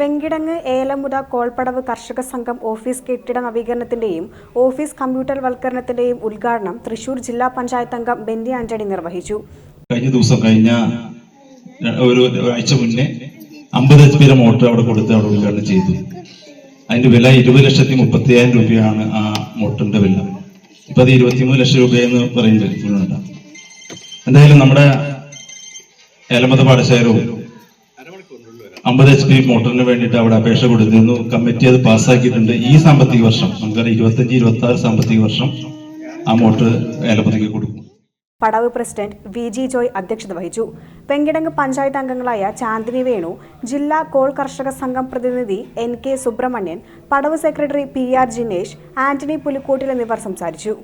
വെങ്കിടങ്ങ് ഏലമുത കോൾപ്പടവ് കർഷക സംഘം ഓഫീസ് കെട്ടിട നവീകരണത്തിന്റെയും ഓഫീസ് കമ്പ്യൂട്ടർ വൽക്കരണത്തിന്റെയും ഉദ്ഘാടനം തൃശൂർ ജില്ലാ പഞ്ചായത്ത് അംഗം ബെന്നി ആന്റണി നിർവഹിച്ചു. കഴിഞ്ഞ ദിവസം കഴിഞ്ഞ ഒരു ആഴ്ച മുന്നേ അമ്പത് എച്ച് പിയുടെ മോട്ടർ അവിടെ കൊടുത്ത് അവിടെ ഉദ്ഘാടനം ചെയ്തു. അതിന്റെ വില ഇരുപത് ലക്ഷത്തി മുപ്പത്തി അയ്യായിരം രൂപയാണ് ആ മോട്ടറിന്റെ വില. ഇപ്പൊ അത് ഇരുപത്തിമൂന്ന് ലക്ഷം രൂപയെന്ന് പറയുന്നുണ്ട്. എന്തായാലും നമ്മുടെ ഏലമത പാടശേഖരവും അമ്പത് എച്ച് പി മോട്ടറിന് വേണ്ടിയിട്ട് അവിടെ അപേക്ഷ കൊടുത്തിരുന്നു. കമ്മിറ്റി അത് പാസ്സാക്കിയിട്ടുണ്ട്. ഈ സാമ്പത്തിക വർഷം നമുക്കറിയാം ഇരുപത്തഞ്ച് ഇരുപത്തി ആറ് സാമ്പത്തിക വർഷം ആ മോട്ടർ ഏലപ്പതിക്ക് കൊടുക്കും. പടവ് പ്രസിഡന്റ് വി ജി ജോയ് അധ്യക്ഷത വഹിച്ചു. വെങ്കിടങ്ങ് പഞ്ചായത്ത് അംഗങ്ങളായ ചാന്ദിനി വേണു ജില്ലാ കോൾ കർഷക സംഘം പ്രതിനിധി എൻ കെ സുബ്രഹ്മണ്യൻ പടവ് secretary P R Jinesh Antony Pulikkottil എന്നിവർ സംസാരിച്ചു.